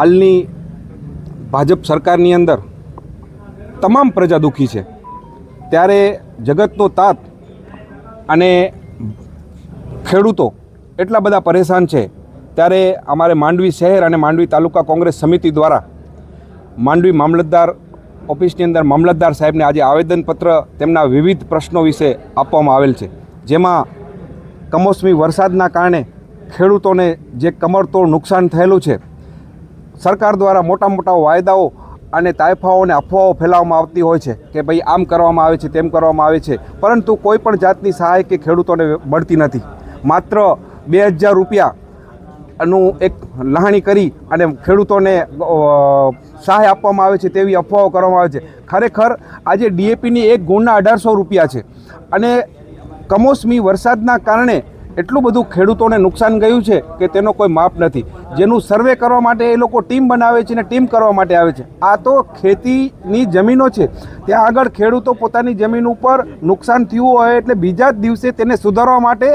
હાલની ભાજપ સરકારની અંદર તમામ પ્રજા દુઃખી છે. ત્યારે જગતનો તાત અને ખેડૂતો એટલા બધા પરેશાન છે. ત્યારે અમારે માંડવી શહેર અને માંડવી તાલુકા કોંગ્રેસ સમિતિ દ્વારા માંડવી મામલતદાર ઓફિસની અંદર મામલતદાર સાહેબને આજે આવેદનપત્ર તેમના વિવિધ પ્રશ્નો વિશે આપવામાં આવેલ છે. જેમાં કમોસમી વરસાદના કારણે ખેડૂતોને જે કમરતોડ નુકસાન થયેલું છે સરકાર દ્વારા મોટા મોટા વાયદાઓ અને તાયફાઓ અને અફવાઓ ફેલાવવામાં આવતી હોય છે કે ભાઈ આમ કરવામાં આવે છે તેમ કરવામાં આવે છે. પરંતુ કોઈ પણ જાતની સહાય કે ખેડૂતોને મળતી નથી. માત્ર બે હજાર રૂપિયાનું એક લહાણી કરી અને ખેડૂતોને સહાય આપવામાં આવે છે તેવી અફવાઓ કરવામાં આવે છે. ખરેખર આજે ડીએપીની એક ગુણના અઢારસો રૂપિયા છે. અને કમોસમી વરસાદના કારણે એટલું બધું ખેડૂતોને નુકસાન ગયું છે કે તેનો કોઈ માપ નથી. જેનું સર્વે કરવા માટે એ લોકો ટીમ બનાવે છે અને ટીમ કરવા માટે આવે છે. આ તો ખેતીની જમીનો છે. ત્યાં આગળ ખેડૂતો પોતાની જમીન ઉપર નુકસાન થયું હોય એટલે બીજા જ દિવસે તેને સુધારવા માટે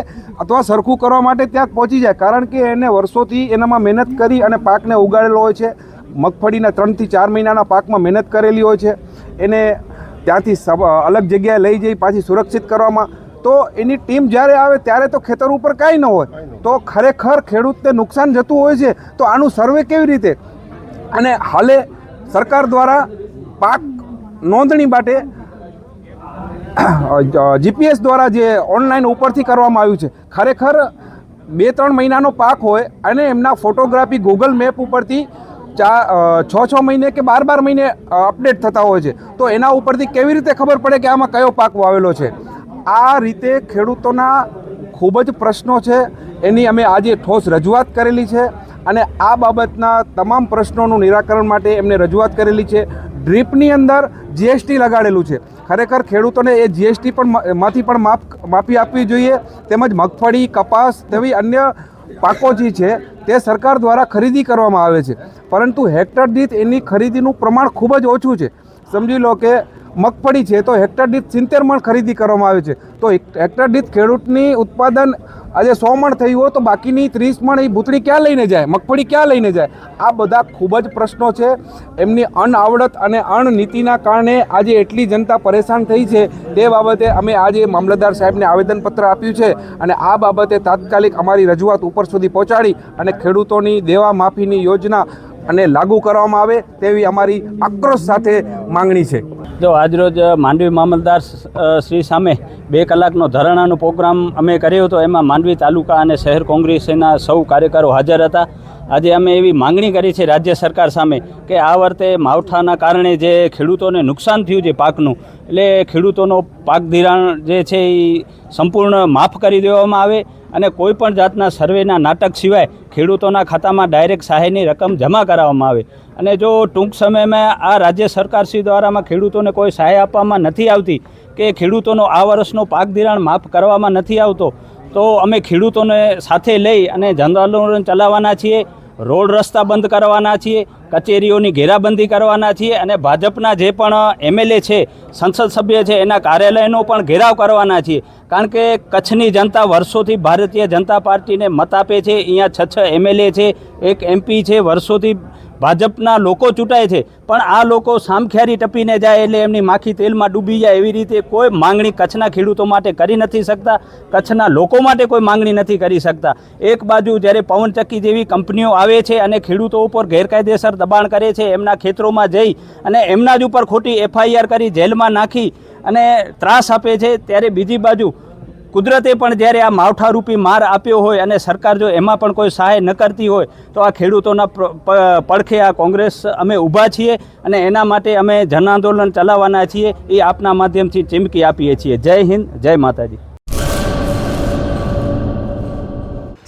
અથવા સરખું કરવા માટે ત્યાં પહોંચી જાય. કારણ કે એને વર્ષોથી એનામાં મહેનત કરી અને પાકને ઉગાડેલો હોય છે. મગફળીના ત્રણથી ચાર મહિનાના પાકમાં મહેનત કરેલી હોય છે. એને ત્યાંથી અલગ જગ્યાએ લઈ જઈ પાછી સુરક્ષિત કરવામાં તો એની ટીમ જ્યારે આવે ત્યારે તો ખેતર ઉપર કાંઈ ન હોય. તો ખરેખર ખેડૂતને નુકસાન જતું હોય છે તો આનું સર્વે કેવી રીતે? અને હાલે સરકાર દ્વારા પાક નોંધણી માટે જીપીએસ દ્વારા જે ઓનલાઈન ઉપરથી કરવામાં આવ્યું છે. ખરેખર બે ત્રણ મહિનાનો પાક હોય અને એમના ફોટોગ્રાફી ગૂગલ મેપ ઉપરથી ચા છ છ મહિને કે બાર બાર મહિને અપડેટ થતા હોય છે. તો એના ઉપરથી કેવી રીતે ખબર પડે કે આમાં કયો પાક વાવેલો છે? આ રીતે ખેડૂતોના ખૂબ જ પ્રશ્નો છે. એની અમે આજે ઠોસ રજૂઆત કરેલી છે અને આ બાબતના તમામ પ્રશ્નોનું નિરાકરણ માટે એમને રજૂઆત કરેલી છે. ડ્રીપની અંદર જીએસટી લગાડેલું છે. ખરેખર ખેડૂતોને એ જીએસટી પણ માંથી પણ માફ માફી આપવી જોઈએ. તેમજ મગફળી, કપાસ તેવી અન્ય પાકો જે છે તે સરકાર દ્વારા ખરીદી કરવામાં આવે છે. પરંતુ હેક્ટર દીઠ એની ખરીદીનું પ્રમાણ ખૂબ જ ઓછું છે. સમજી લો કે મગફળી છે, તો હેક્ટર દીઠ સિત્તેર મણ ખરીદી કરવામાં આવે છે. તો હેક્ટર દીઠ ખેડૂતની ઉત્પાદન આજે સો મણ થયું હોય, તો બાકીની ત્રીસ મણ એ ભૂતળી ક્યાં લઈને જાય? મગફળી ક્યાં લઈને જાય? આ બધા ખૂબ જ પ્રશ્નો છે. એમની અનઆવડત અને અણનીતિના કારણે આજે એટલી જનતા પરેશાન થઈ છે. તે બાબતે અમે આજે મામલતદાર સાહેબને આવેદનપત્ર આપ્યું છે અને આ બાબતે તાત્કાલિક અમારી રજૂઆત ઉપર સુધી પહોંચાડી અને ખેડૂતોની દેવા માફીની યોજના અને લાગુ કરવામાં આવે તેવી અમારી આક્રોશ સાથે માંગણી છે. જો આજરોજ માંડવી મામલદાર શ્રી સામે બે કલાકનો ધરણાનો પ્રોગ્રામ અમે કર્યો હતો. એમાં માંડવી તાલુકા અને શહેર કોંગ્રેસના સૌ કાર્યકરો હાજર હતા. આજે અમે એવી માંગણી કરી છે રાજ્ય સરકાર સામે કે આ વર્ષે માવઠાના કારણે જે ખેડૂતોને નુકસાન થયું છે પાકનું, એટલે ખેડૂતોનો પાક ધિરાણ જે છે એ સંપૂર્ણ માફ કરી દેવામાં આવે. અને કોઈ પણ જાતના સર્વેના નાટક સિવાય ખેડૂતોના ખાતામાં ડાયરેક્ટ સહાયની રકમ જમા કરાવવામાં આવે. અને જો ટૂંક સમયમાં આ રાજ્ય સરકાર શ્રી દ્વારામાં ખેડૂતોને કોઈ સહાય આપવામાં નથી આવતી કે ખેડૂતોનો આ વર્ષનો પાક ધિરાણ માફ કરવામાં નથી આવતો, તો અમે ખેડૂતોને સાથે લઈ અને જનઆંદોલન ચલાવવાના છીએ, રોડ રસ્તા બંધ કરવાના છીએ કચેરીઓની ઘેરાબંધી કરવાના છીએ અને ભાજપના જે પણ એમએલએ છે, સંસદ સભ્ય છે, એના કાર્યાલયનો પણ ઘેરાવ કરવાના છીએ. કારણ કે કચ્છની જનતા વર્ષોથી ભારતીય જનતા પાર્ટીને મત આપે છે, અહીંયા છ છ એમએલએ છે, એક એમપી છે, વર્ષોથી ભાજપના લોકો ચૂંટાય છે. પણ આ લોકો સામખ્યારી ટપીને જાય એટલે એમની માખી તેલમાં ડૂબી જાય એવી રીતે કોઈ માંગણી કચ્છના ખેડૂતો માટે કરી નથી શકતા, કચ્છના લોકો માટે કોઈ માંગણી નથી કરી શકતા. એક બાજુ જ્યારે પવનચક્કી જેવી કંપનીઓ આવે છે અને ખેડૂતો ઉપર ગેરકાયદેસર દબાણ કરે છે, એમના ખેતરોમાં જઈ અને એમના જ ઉપર ખોટી એફઆઈઆર કરી જેલમાં નાખી અને ત્રાસ આપે છે. ત્યારે બીજી બાજુ કુદરતે પણ જ્યારે આ માવઠારૂપી માર આપ્યો હોય અને સરકાર જો એમાં પણ કોઈ સહાય ન કરતી હોય, તો આ ખેડૂતોના પડખે આ કોંગ્રેસ અમે ઊભા છીએ અને એના માટે અમે જન આંદોલન ચલાવવાના છીએ. એ આપના માધ્યમથી ચીમકી આપીએ છીએ. જય હિન્દ, જય માતાજી.